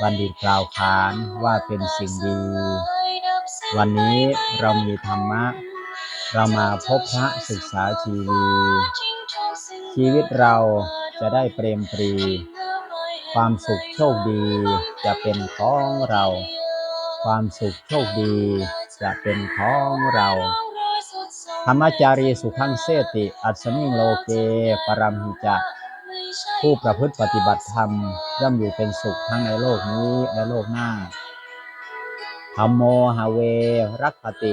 บัณฑิตกล่าวขานว่าเป็นสิ่งดี วันนี้เรามีธรรมะ เรามาพบพระศึกษาชีวี ชีวิตเราจะได้เปรมปรี ความสุขโชคดีจะเป็นของเรา ความสุขโชคดีจะเป็นของเราธรรมจารีสุขังเสติ อัศมิงโลเก ปรัมหิจะ ผู้ประพฤติปฏิบัติธรรม ย่อมอยู่เป็นสุขทั้งในโลกนี้และโลกหน้าธรรมโมหาเว รักขติ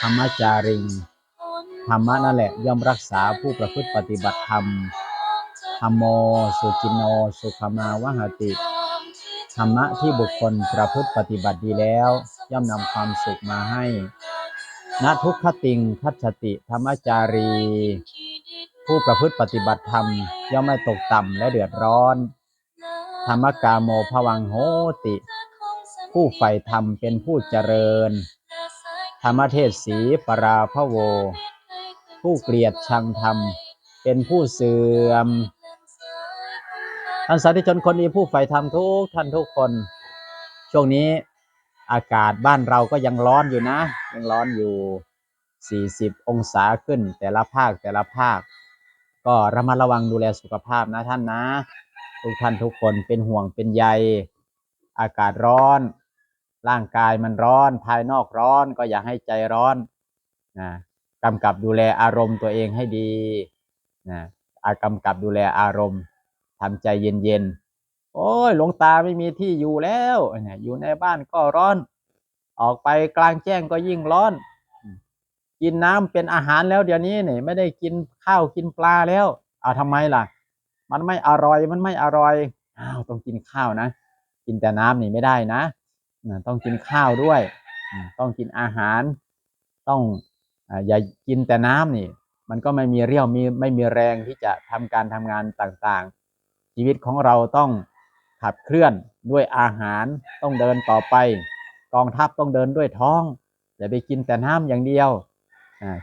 ธรรมจาริง ธรรมะนั่นแหละย่อมรักษาผู้ประพฤติปฏิบัติธรรม ธรรมโม สุจินโน สุขมาวหติ ธรรมะที่บุคคลประพฤติปฏิบัติดีแล้ว ย่อมนำความสุขมาให้ณทุกขติงคัจฉติ ธรรมจารี ผู้ประพฤติปฏิบัติธรรมย่อมไม่ตกต่ำและเดือดร้อน ธรรมกาโมภวังโหติ ผู้ใฝ่ธรรมเป็นผู้เจริญ ธรรมเทศสีปราพะโว ผู้เกลียดชังธรรม เป็นผู้เสื่อมท่านสาธุชนคนนี้ผู้ใฝ่ธรรมทุกท่านทุกคน ช่วงนี้อากาศบ้านเราก็ยังร้อนอยู่นะ ยังร้อนอยู่ 40 องศาขึ้นแต่ละภาคแต่ละภาค ก็ระมัดระวังดูแลสุขภาพนะท่านนะ ทุกท่านทุกคนเป็นห่วงเป็นใย อากาศร้อน ร่างกายมันร้อน ภายนอกร้อน ก็อย่าให้ใจร้อนนะกำกับดูแลอารมณ์ตัวเองให้ดีนะอากำกับดูแลอารมณ์ทำใจเย็นๆ โอ้ยหลวงตาไม่มีที่อยู่แล้ว อยู่ในบ้านก็ร้อน ออกไปกลางแจ้งก็ยิ่งร้อน กินน้ำเป็นอาหารแล้วเดี๋ยวนี้เนี่ยไม่ได้กินข้าวกินปลาแล้วเอาทำไมล่ะ มันไม่อร่อยมันไม่อร่อยอ้าวต้องกินข้าวนะ กินแต่น้ำนี่ไม่ได้นะอ่ต้องกินข้าวด้วย ต้องกินอาหาร ต้องอย่ากินแต่น้ำนี่ มันก็ไม่มีเรี่ยวมีไม่มีแรงที่จะทำการทำงานต่างๆ ชีวิตของเราต้องขับเคลื่อนด้วยอาหารต้องเดินต่อไป กองทัพต้องเดินด้วยท้องอย่าไปกินแต่น้ำอย่างเดียว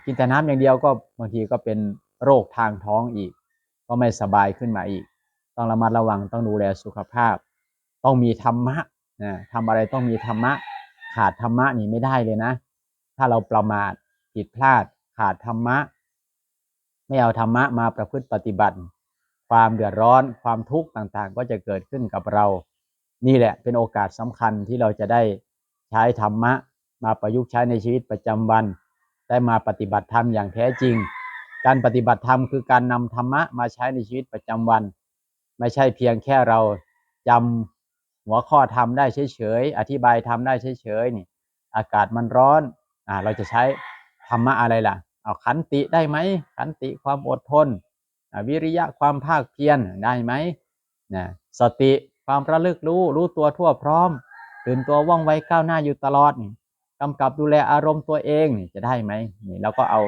กินแต่น้ำอย่างเดียวก็บางทีก็เป็นโรคทางท้องอีก ก็ไม่สบายขึ้นมาอีก ต้องระมัดระวังต้องดูแลสุขภาพ ต้องมีธรรมะนะทำอะไรต้องมีธรรมะ ขาดธรรมะนี่ไม่ได้เลยนะ ถ้าเราประมาทผิดพลาด ขาดธรรมะ ไม่เอาธรรมะมาประพฤติปฏิบัติ ความเดือดร้อนความทุกข์ต่างๆ ก็จะเกิดขึ้นกับเรา นี่แหละเป็นโอกาสสำคัญที่เราจะได้ใช้ธรรมะ มาประยุกต์ใช้ในชีวิตประจำวัน ได้มาปฏิบัติธรรมอย่างแท้จริง การปฏิบัติธรรมคือการนำธรรมะมาใช้ในชีวิตประจำวัน ไม่ใช่เพียงแค่เราจำหัวข้อธรรมได้เฉยๆอธิบายธรรมได้เฉยๆนี่ อากาศมันร้อนอ่าเราจะใช้ธรรมะอะไรล่ะเอาขันติได้ไหมขันติความอดทนวิริยะความภาคเพียรได้ไหมนะสติความระลึกรู้รู้ตัวทั่วพร้อมตื่นตัวว่องไวก้าวหน้าอยู่ตลอดนี่ กำกับดูแลอารมณ์ตัวเองจะได้ไหมนี่เราก็เอา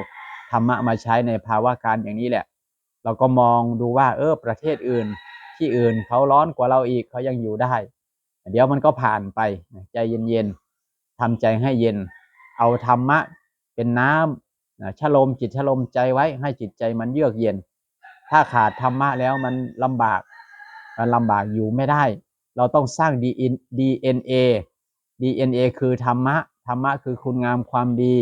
ธรรมะมาใช้ในภาวะการอย่างนี้แหละ เราก็มองดูว่า เออประเทศอื่น ที่อื่นเขาร้อนกว่าเราอีกเขายังอยู่ได้ เดี๋ยวมันก็ผ่านไปใจเย็นๆทำใจให้เย็น เอาธรรมะเป็นน้ำนะชะลมจิตชะลมใจไว้ให้จิตใจมันเยือกเย็น ถ้าขาดธรรมะแล้วมันลำบากมันลำบากอยู่ไม่ได้ เราต้องสร้าง DNA DNA คือธรรมะ ธรรมะคือคุณงามความดี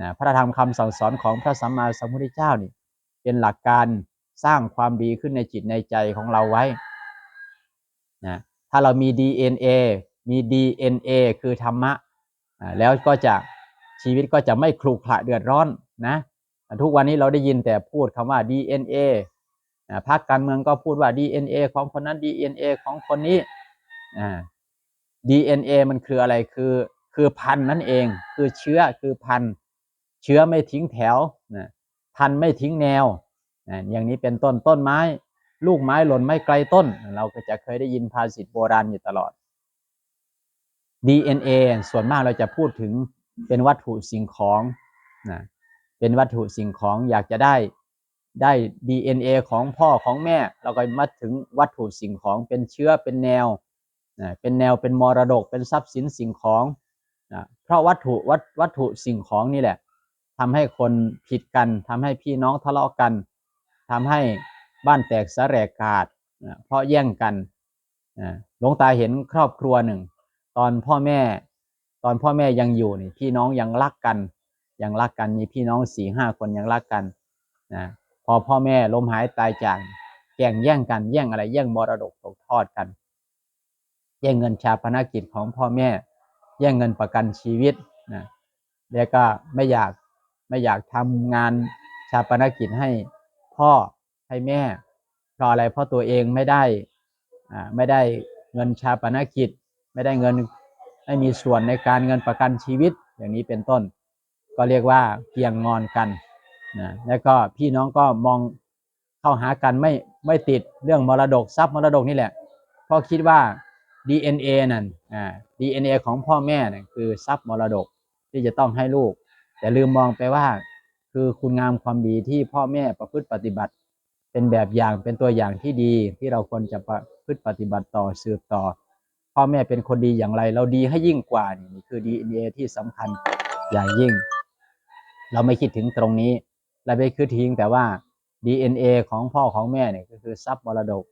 นะพระธรรมคำสั่งสอนของพระสัมมาสัมพุทธเจ้านี่เป็นหลักการสร้างความดีขึ้นในจิตในใจของเราไว้นะถ้าเรามี DNA มี DNA คือธรรมะแล้วก็จะชีวิตก็จะไม่คลุกคละเดือดร้อนนะทุกวันนี้เราได้ยินแต่พูดคำว่า DNA อ่าพรรคการเมืองก็พูดว่า DNA ของคนนั้น DNA ของคนนี้อ่า DNA มันคืออะไรคือ คือพันนั่นเอง คือเชื้อคือพัน เชื้อไม่ทิ้งแถวนะพันไม่ทิ้งแนวนะอย่างนี้เป็นต้นต้นไม้ ลูกไม้หล่นไม่ไกลต้น เราก็จะเคยได้ยินภาษิตโบราณอยู่ตลอด DNA ส่วนมากเราจะพูดถึงเป็นวัตถุสิ่งของนะเป็นวัตถุสิ่งของอยากจะได้ได้ DNA ของพ่อของแม่ เราก็มาถึงวัตถุสิ่งของเป็นเชื้อเป็นแนวนะเป็นแนวเป็นมรดกเป็นทรัพย์สินสิ่งของ นะเพราะวัตถุวัตวัตถุสิ่งของนี่แหละทำให้คนผิดกันทำให้พี่น้องทะเลาะกันทำให้บ้านแตกสะแรกขาดนะเพราะแย่งกันนะหลวงตาเห็นครอบครัวหนึ่ง ตอนพ่อแม่ ตอนพ่อแม่ยังอยู่นี่พี่น้องยังรักกัน ยังรักกันมีพี่น้องสี่ห้าคนยังรักกันนะพอพ่อแม่ล้มหายตายจากแย่งแย่งกันแย่งอะไรแย่งมรดกตกทอดกัน แย่งเงินชาปนกิจของพ่อแม่ แย่งเงินประกันชีวิตนะแล้วก็ไม่อยากไม่อยากทำงานชาปนกิจให้พ่อให้แม่เพราะอะไรเพราะตัวเองไม่ได้อ่าไม่ได้เงินชาปนกิจ ไม่ได้เงินไม่มีส่วนในการเงินประกันชีวิตอย่างนี้เป็นต้น ก็เรียกว่าเกียงงอนกันนะแล้วก็พี่น้องก็มองเข้าหากันไม่ไม่ติดเรื่องมรดกทรัพย์มรดกนี่แหละเพราะคิดว่า DNA นั่นอ่า DNA ของพ่อแม่น่ะคือทรัพย์มรดกที่จะต้องให้ลูก แต่ลืมมองไปว่า คือคุณงามความดีที่พ่อแม่ประพฤติปฏิบัติ เป็นแบบอย่างเป็นตัวอย่างที่ดีที่เราควรจะประพฤติปฏิบัติต่อสืบต่อ พ่อแม่เป็นคนดีอย่างไร เราดีให้ยิ่งกว่านี่คือ DNA ที่สำคัญอย่างยิ่ง เราไม่คิดถึงตรงนี้เราไปคิดทิ้งแต่ว่า DNA ของพ่อของแม่เนี่ยก็คือทรัพย์มรดก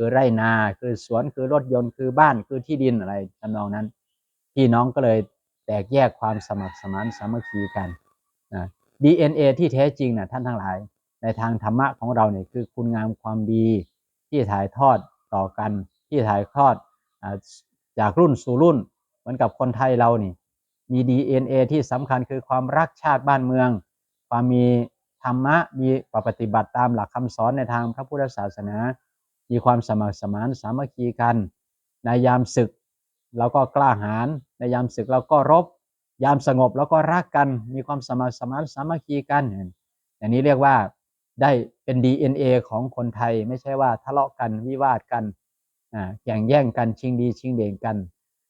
คือไร่นาคือสวนคือรถยนต์คือบ้านคือที่ดินอะไรทำนองนั้น พี่น้องก็เลยแตกแยกความสมัครสมานสามัคคีกันนะ DNA ที่แท้จริงนะท่านทั้งหลาย ในทางธรรมะของเราเนี่ยคือคุณงามความดีที่ถ่ายทอดต่อกันที่ถ่ายทอดจากรุ่นสู่รุ่น เหมือนกับคนไทยเรานี่มี DNA ที่สำคัญคือความรักชาติบ้านเมือง ความมีธรรมะมีปฏิบัติตามหลักคำสอนในทางพระพุทธศาสนา มีความสมัครสมานสามัคคีกัน ในยามศึกเราก็กล้าหาญในยามศึกเราก็รบ ยามสงบเราก็รักกัน มีความสมัครสมานสามัคคีกันอย่างนี้เรียกว่าได้เป็น DNA ของคนไทยไม่ใช่ว่าทะเลาะกันวิวาทกันแข่งแย่งกันชิงดีชิงเด่นกัน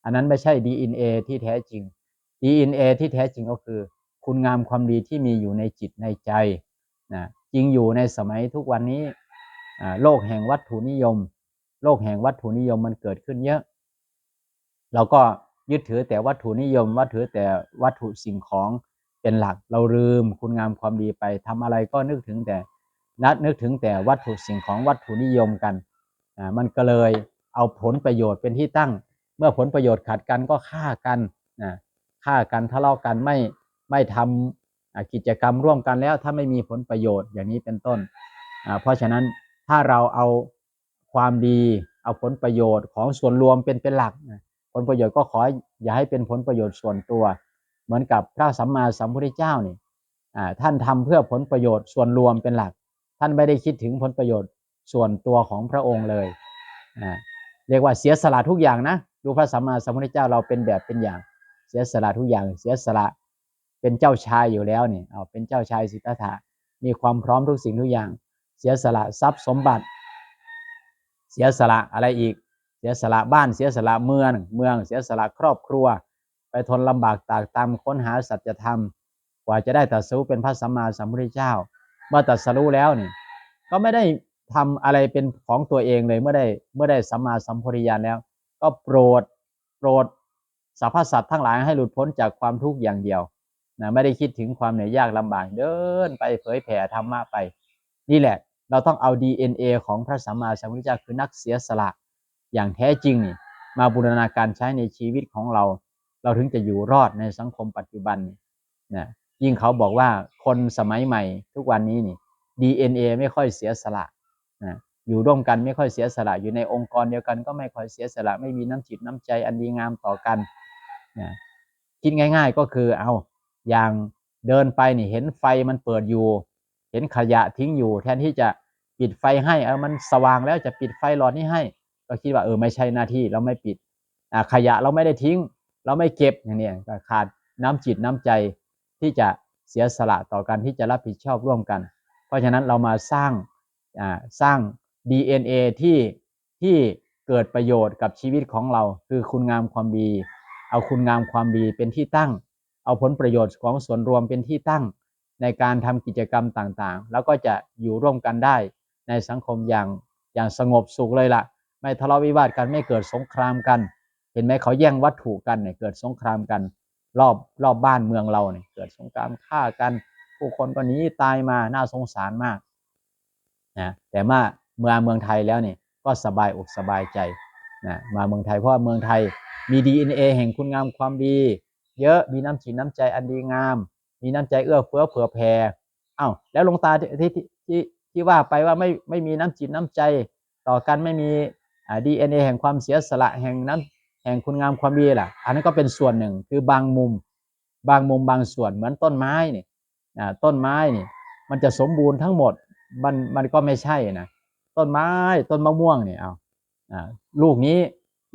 อันนั้นไม่ใช่ DNA ที่แท้จริง DNA ที่แท้จริงก็คือ คุณงามความดีที่มีอยู่ในจิตในใจนะจริงอยู่ในสมัยทุกวันนี้ โลกแห่งวัตถุนิยม โลกแห่งวัตถุนิยมมันเกิดขึ้นเยอะ เราก็ยึดถือแต่วัตถุนิยม วัตถือแต่วัตถุสิ่งของเป็นหลัก เราลืมคุณงามความดีไปทำอะไรก็นึกถึงแต่นัดนึกถึงแต่วัตถุสิ่งของวัตถุนิยมกันอ่ามันก็เลยเอาผลประโยชน์เป็นที่ตั้ง เมื่อผลประโยชน์ขัดกันก็ฆ่ากันนะฆ่ากันทะเลาะกันไม่ไม่ทำกิจกรรมร่วมกันแล้วถ้าไม่มีผลประโยชน์อย่างนี้เป็นต้นอ่าเพราะฉะนั้น ถ้าเราเอาความดี เอาผลประโยชน์ของส่วนรวมเป็นเป็นหลัก ผลประโยชน์ก็ขออย่าให้เป็นผลประโยชน์ส่วนตัว เหมือนกับพระสัมมาสัมพุทธเจ้านี่ท่านทำเพื่อผลประโยชน์ส่วนรวมเป็นหลัก ท่านไม่ได้คิดถึงผลประโยชน์ส่วนตัวของพระองค์เลย เรียกว่าเสียสละทุกอย่างนะ ดูพระสัมมาสัมพุทธเจ้าเราเป็นแบบเป็นอย่าง เสียสละทุกอย่าง เสียสละเป็นเจ้าชายอยู่แล้วนี่เอาเป็นเจ้าชายสิทธัตถะมีความพร้อมทุกสิ่งทุกอย่าง เสียสละทรัพย์สมบัติ เสียสละอะไรอีก เสียสละบ้านเสียสละเมืองเมืองเสียสละครอบครัว ไปทนลำบากตากตามค้นหาสัจธรรม กว่าจะได้ตรัสรู้เป็นพระสัมมาสัมพุทธเจ้า เมื่อตรัสรู้แล้วนี่ก็ไม่ได้ทำอะไรเป็นของตัวเองเลยเมื่อได้เมื่อได้สัมมาสัมพุทธญาณแล้ว ก็โปรดโปรดสรรพสัตว์ทั้งหลายให้หลุดพ้นจากความทุกข์อย่างเดียวนะไม่ได้คิดถึงความเหนื่อยยากลำบากเดินไปเผยแผ่ธรรมะไป นี่แหละ เราต้องเอา DNA ของพระสัมมาสัมพุทธเจ้าคือนักเสียสละอย่างแท้จริงนี่มาบูรณาการใช้ในชีวิตของเรา เราถึงจะอยู่รอดในสังคมปัจจุบันนะยิ่งเขาบอกว่าคนสมัยใหม่ทุกวันนี้นี่ DNA ไม่ค่อยเสียสละนะอยู่ร่วมกันไม่ค่อยเสียสละ อยู่ในองค์กรเดียวกันก็ไม่ค่อยเสียสละ ไม่มีน้ำจิตน้ำใจอันดีงามต่อกันนะคิดง่าย ๆก็คือเอาอย่างเดินไปนี่เห็นไฟมันเปิดอยู่ เห็นขยะทิ้งอยู่ แทนที่จะปิดไฟให้เออมันสว่างแล้วจะปิดไฟหลอดนี้ให้ ก็คิดว่าเออไม่ใช่หน้าที่เราไม่ปิดอ่าขยะเราไม่ได้ทิ้ง เราไม่เก็บอย่างนี้ก็ขาดน้ำจิตน้ำใจที่จะเสียสละต่อกันที่จะรับผิดชอบร่วมกัน เพราะฉะนั้นเรามาสร้างอ่าสร้าง DNA ที่ที่เกิดประโยชน์กับชีวิตของเรา คือคุณงามความดี เอาคุณงามความดีเป็นที่ตั้ง เอาผลประโยชน์ของส่วนรวมเป็นที่ตั้ง ในการทำกิจกรรมต่างๆ แล้วก็จะอยู่ร่วมกันได้ในสังคมอย่างอย่างสงบสุขเลยล่ะ ไม่ทะเลาะวิวาทกันไม่เกิดสงครามกัน เห็นไหมเขาแย่งวัตถุกันเนี่ยเกิดสงครามกัน รอบรอบบ้านเมืองเราเนี่ยเกิดสงครามฆ่ากัน ผู้คนก็หนีตายมาน่าสงสารมากนะแต่มาเมื่อเมืองไทยแล้วเนี่ยก็สบายอกสบายใจนะมาเมืองไทยเพราะเมืองไทยมี DNA แห่งคุณงามความดี เยอะมีน้ำจิตน้ำใจอันดีงาม มีน้ำใจเอื้อเฟื้อเผื่อแผ่อ้าวแล้วลงตาที่ที่ที่ที่ว่าไปว่าไม่ไม่มีน้ำจิตน้ำใจต่อกันไม่มีอ่า DNA แห่งความเสียสละแห่งน้ำแห่งคุณงามความดีล่ะ อันนั้นก็เป็นส่วนหนึ่งคือบางมุม บางมุมบางส่วนเหมือนต้นไม้นี่อ่าต้นไม้นี่มันจะสมบูรณ์ทั้งหมดมันมันก็ไม่ใช่นะต้นไม้ต้นมะม่วงนี่เอาอ่าลูกนี้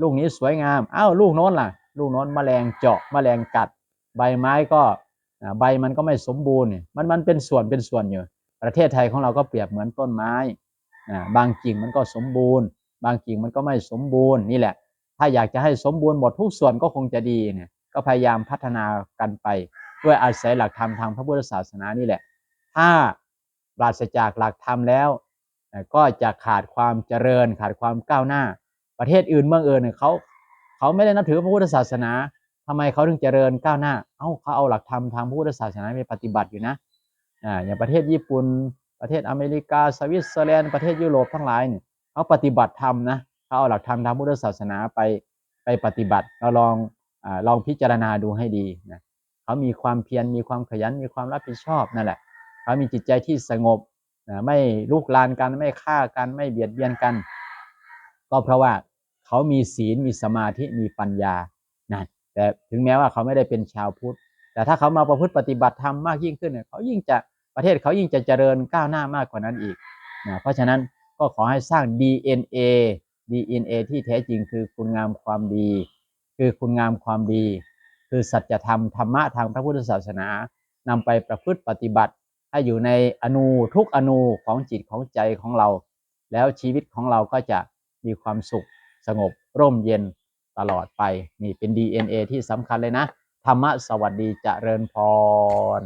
ลูกนี้สวยงามอ้าวลูกโน้นล่ะ ลูกโน้นแมลงเจาะแมลงกัด ใบไม้ก็ ใบมันก็ไม่สมบูรณ์มันมันเป็นส่วนเป็นส่วนอยู่ ประเทศไทยของเราก็เปรียบเหมือนต้นไม้บางกิ่งมันก็สมบูรณ์ บางกิ่งมันก็ไม่สมบูรณ์นี่แหละ ถ้าอยากจะให้สมบูรณ์หมดทุกส่วนก็คงจะดีเนี่ยก็พยายามพัฒนากันไป ด้วยอาศัยหลักธรรมทางพระพุทธศาสนานี่แหละ ถ้าปราศจากหลักธรรมแล้ว ก็จะขาดความเจริญขาดความก้าวหน้า ประเทศอื่นเมืองอื่นเนี่ยเขาเขาไม่ได้นับถือพระพุทธศาสนา ทำไมเขาถึงเจริญก้าวหน้า เอ้าเขาเอาหลักธรรมทางพระพุทธศาสนาไปปฏิบัติอยู่นะ อ่า อย่างประเทศญี่ปุ่น ประเทศอเมริกา สวิตเซอร์แลนด์ ประเทศยุโรปทั้งหลายเนี่ยเขาปฏิบัติธรรมนะเขาเอาหลักธรรมทางพุทธศาสนาไปไปปฏิบัติ เราลองอาลองพิจารณาดูให้ดีนะเขามีความเพียร มีความขยัน มีความรับผิดชอบนั่นแหละ เขามีจิตใจที่สงบนะไม่ลุกลานกัน ไม่ฆ่ากัน ไม่เบียดเบียนกัน ก็เพราะว่าเขามีศีล มีสมาธิ มีปัญญานะ แต่ถึงแม้ว่าเขาไม่ได้เป็นชาวพุทธ แต่ถ้าเขามาประพฤติปฏิบัติธรรมมากยิ่งขึ้นเนี่ยเขายิ่งจะประเทศเขายิ่งจะเจริญก้าวหน้ามากกว่านั้นอีกนะเพราะฉะนั้นก็ขอให้สร้าง DNA DNA ที่แท้จริงคือคุณงามความดี คือคุณงามความดี คือสัจธรรมธรรมะทางพระพุทธศาสนานำไปประพฤติปฏิบัติ ให้อยู่ในอนูทุกอนูของจิตของใจของเรา แล้วชีวิตของเราก็จะมีความสุขสงบร่มเย็น ตลอดไป นี่เป็น DNA ที่สำคัญเลยนะ ธรรมะสวัสดีเจริญพร